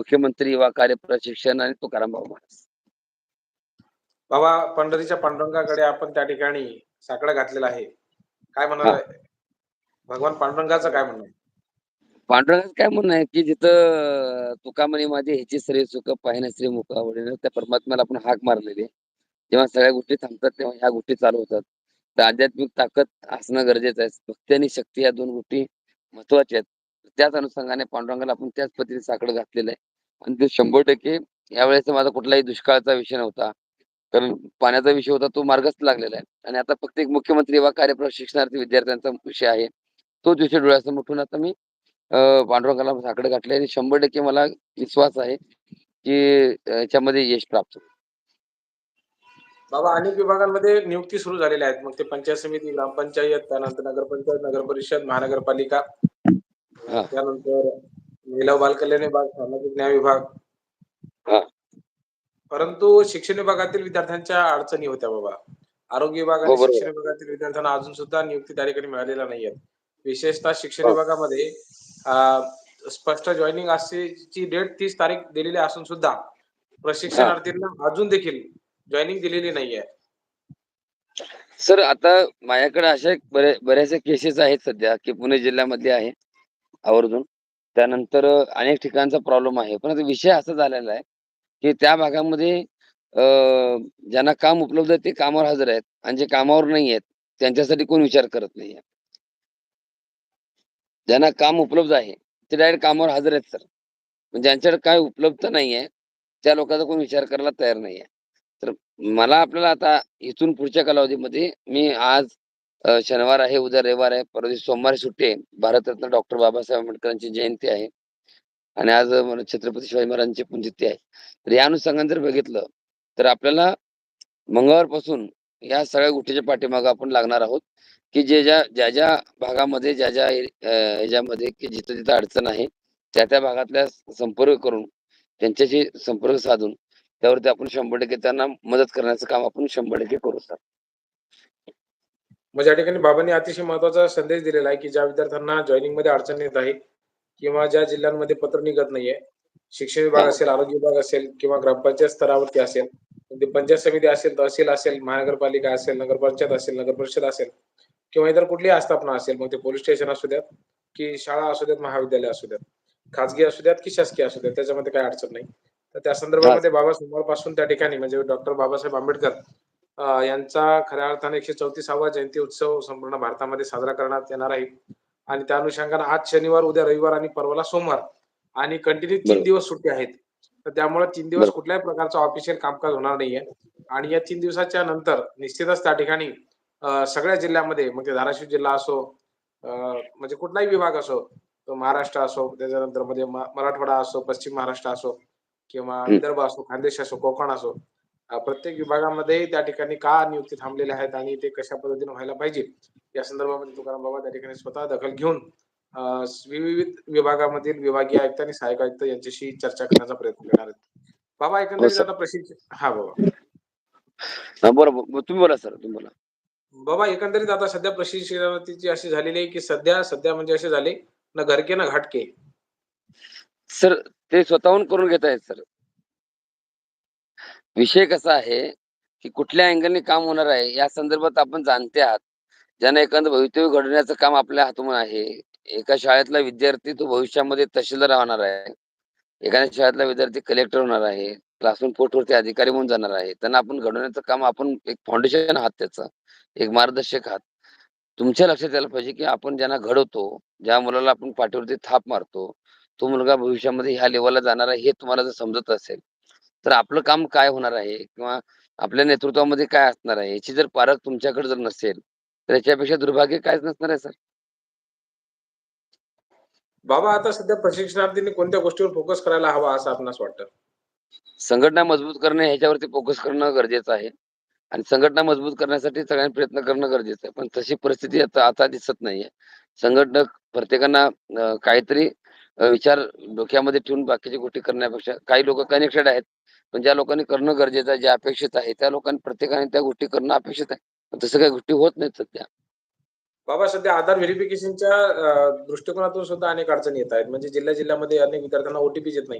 मुख्यमंत्री युवा कार्य प्रशिक्षण आणि तुकाराम भाऊ माणस बाबा पंढरीच्या पांडुरंगाकडे आपण त्या ठिकाणी साकडं घातलेलं आहे. काय म्हणाल? भगवान पांडुरंगाचं काय म्हणणं? पांडुरंगाचं काय म्हणणं आहे की जिथं तुका म्हणे माझे ह्याची श्री सुख पाहिना श्री मुख त्या परमात्म्याला आपण हाक मारलेली. जेव्हा सगळ्या गोष्टी थांबतात तेव्हा ह्या गोष्टी चालू होतात. तर आध्यात्मिक ताकद असणं गरजेचं आहे. भक्ती आणि शक्ती या दोन गोष्टी महत्त्वाच्या आहेत. त्याच अनुषंगाने पांडुरंगाला आपण त्याच पद्धतीने साकडं घातलेलं आहे. आणि ते शंभर टक्के यावेळेस माझा कुठलाही दुष्काळाचा विषय नव्हता. कारण पाण्याचा विषय होता तो मार्गच लागलेला आहे. आणि आता फक्त एक मुख्यमंत्री युवा कार्य प्रशिक्षणार्थी विद्यार्थ्यांचा विषय आहे. तोच विषय डोळ्यासमोर ठेवून आता मी पांडुरंगाला साकडं घातलंय आणि शंभर टक्के मला विश्वास आहे की याच्यामध्ये यश प्राप्त होईल. बाबा अनेक विभागांमध्ये नियुक्ती सुरू झालेल्या आहेत. मग ते पंचायत समिती ग्रामपंचायत त्यानंतर नगरपंचायत नगर परिषद महानगरपालिका. त्यानंतर महिला बालकल्याण विभाग सामाजिक न्याय विभाग. परंतु शिक्षण विभागातील विद्यार्थ्यांच्या अडचणी होत्या बाबा आरोग्य विभाग आणि हो. शिक्षण विभागातील विद्यार्थ्यांना अजून सुद्धा नियुक्ती त्या ठिकाणी मिळालेल्या नाहीयेत विशेषतः शिक्षण हो. विभागामध्ये स्पष्ट जॉईनिंग असण्याची डेट तीस तारीख दिलेली असून सुद्धा प्रशिक्षणार्थींना अजून देखील जॉईनिंग दिलेली नाहीये सर आता माझ्याकडे अशा एक बऱ्या बऱ्याचशा केसेस आहेत सध्या की पुणे जिल्ह्यामध्ये आहे आवर्जून त्यानंतर अनेक ठिकाणचा प्रॉब्लेम आहे. पण आता विषय असा झालेला आहे की त्या भागामध्ये ज्यांना काम उपलब्ध आहे ते कामावर हजर आहेत आणि जे कामावर नाही आहेत त्यांच्यासाठी कोण विचार करत नाही ज्यांना काम उपलब्ध आहे ते डायरेक्ट कामावर हजर आहेत सर पण ज्यांच्याकडे काय उपलब्ध नाही आहे त्या लोकांचा कोण विचार करायला तयार नाही आहे. तर मला आपल्याला आता इथून पुढच्या कालावधीमध्ये मी आज शनिवार आहे उद्या रविवार आहे परवा दिवशी सोमवारी सुट्टी आहे. भारतरत्न डॉक्टर बाबासाहेब आंबेडकरांची जयंती आहे. आणि आज छत्रपती शिवाजी महाराजांची पुण्यतिथी आहे. तर या अनुषंगाने जर बघितलं तर आपल्याला मंगळवारपासून या सगळ्या गोष्टीच्या पाठीमागे आपण लागणार आहोत की जे ज्या ज्या ज्या भागामध्ये ज्या ज्या ह्याच्यामध्ये की जिथं जिथं अडचण आहे त्या त्या भागातल्या संपर्क करून त्यांच्याशी संपर्क साधून त्यावरती आपण शंभर टक्के त्यांना मदत करण्याचं काम आपण शंभर टक्के करू सर. म्हणजे या ठिकाणी बाबांनी अतिशय महत्त्वाचा संदेश दिलेला आहे की ज्या विद्यार्थ्यांना जॉईनिंगमध्ये अडचण येत आहे किंवा ज्या जिल्ह्यांमध्ये पत्र निघत नाहीये शिक्षण विभाग असेल आरोग्य विभाग असेल किंवा ग्रामपंचायत स्तरावरती असेल पंचायत समिती असेल तहसील असेल महानगरपालिका असेल नगरपंचायत असेल नगर परिषद असेल किंवा इतर कुठलीही आस्थापना असेल मग ते पोलीस स्टेशन असू द्यात की शाळा असू द्यात महाविद्यालय असू द्यात खाजगी असू द्यात की शासकीय असू द्यात त्याच्यामध्ये काही अडचण नाही. तर त्या संदर्भामध्ये बाबा सोमवारपासून त्या ठिकाणी म्हणजे डॉक्टर बाबासाहेब आंबेडकर यांचा खऱ्या अर्थाने एकशे चौतीसावा जयंती उत्सव संपूर्ण भारतामध्ये साजरा करण्यात येणार आहे आणि त्या अनुषंगाने आज शनिवार उद्या रविवार आणि परवाला सोमवार आणि कंटिन्यू तीन. दिवस सुट्टी आहेत तर त्यामुळे तीन दिवस. कुठल्याही प्रकारचं ऑफिशियल कामकाज होणार नाहीये आणि या तीन दिवसाच्या नंतर निश्चितच त्या ठिकाणी सगळ्या जिल्ह्यामध्ये ते धाराशिव जिल्हा असो म्हणजे कुठलाही विभाग असो तो महाराष्ट्र असो त्याच्यानंतरमध्ये मराठवाडा असो पश्चिम महाराष्ट्र असो किंवा विदर्भ असो खानदेश असो कोकण असो प्रत्येक विभागामध्ये त्या ठिकाणी का नियुक्ती थांबलेल्या आहेत आणि ते कशा पद्धतीने व्हायला पाहिजे या संदर्भामध्ये तुकाराम बाबा त्या ठिकाणी स्वतः दखल घेऊन विविध विभागामधील विभागीय आयुक्त आणि सहाय्यक आयुक्त यांच्याशी चर्चा करण्याचा प्रयत्न करणार आहेत. बाबा एकंदरीत सर. आता प्रशिक्षण हा बाबा. हा बरोबर तुम्ही बोला सर तुम्ही बोला. बाबा एकंदरीत आता सध्या प्रशिक्षणार्थीची अशी झालेली आहे की सध्या सध्या म्हणजे असे झाले ना घरके ना घाटके. सर ते स्वतःहून करून घेत आहेत सर. विषय कसा आहे की कुठल्या अँगलने काम होणार आहे या संदर्भात आपण जाणते आहात. ज्यांना एखादं भवितव्य घडवण्याचं काम आपल्या हातून आहे. एका शाळेतला विद्यार्थी तो भविष्यामध्ये तहसीलदार होणार आहे. एखाद्या शाळेतला विद्यार्थी कलेक्टर होणार आहे. क्लासरूम पोर्टवरती अधिकारी म्हणून जाणार आहे. त्यांना आपण घडवण्याचं काम आपण एक फाउंडेशन आहात त्याचं. एक मार्गदर्शक आहात. तुमच्या लक्षात यायला पाहिजे की आपण ज्यांना घडवतो ज्या मुलाला आपण पाठीवरती थाप मारतो तो मुलगा भविष्यामध्ये ह्या लेवलला जाणार आहे हे तुम्हाला जर समजत असेल तर आपलं काम काय होणार आहे? किंवा आपल्या नेतृत्वामध्ये काय असणार आहे? याची जर पारख तुमच्याकडे जर नसेल तर याच्यापेक्षा दुर्भाग्य कायच नसणार आहे सर. बाबा आता सध्या प्रशिक्षणार्थींनी कोणत्या गोष्टीवर फोकस करायला हवा असं आपणास वाटतं? संघटना मजबूत करणे ह्याच्यावरती फोकस करणं गरजेचं आहे. आणि संघटना मजबूत करण्यासाठी सगळ्यांनी प्रयत्न करणं गरजेचं आहे. पण तशी परिस्थिती आता आता दिसत नाहीये. संघटक प्रत्येकांना काहीतरी विचार डोक्यामध्ये ठेवून बाकीच्या गोष्टी करण्यापेक्षा काही लोक कनेक्टेड आहेत. पण ज्या लोकांनी करणं गरजेचं आहे जे अपेक्षित आहे त्या लोकांनी प्रत्येकाने त्या गोष्टी करणं अपेक्षित आहे. तसं काही गोष्टी होत नाहीत सध्या. बाबा सध्या आधार व्हेरिफिकेशनच्या दृष्टिकोनातून सुद्धा अनेक अडचणी येत आहेत. म्हणजे जिल्ह्या जिल्ह्यामध्ये अनेक विद्यार्थ्यांना ओटीपी येत नाही.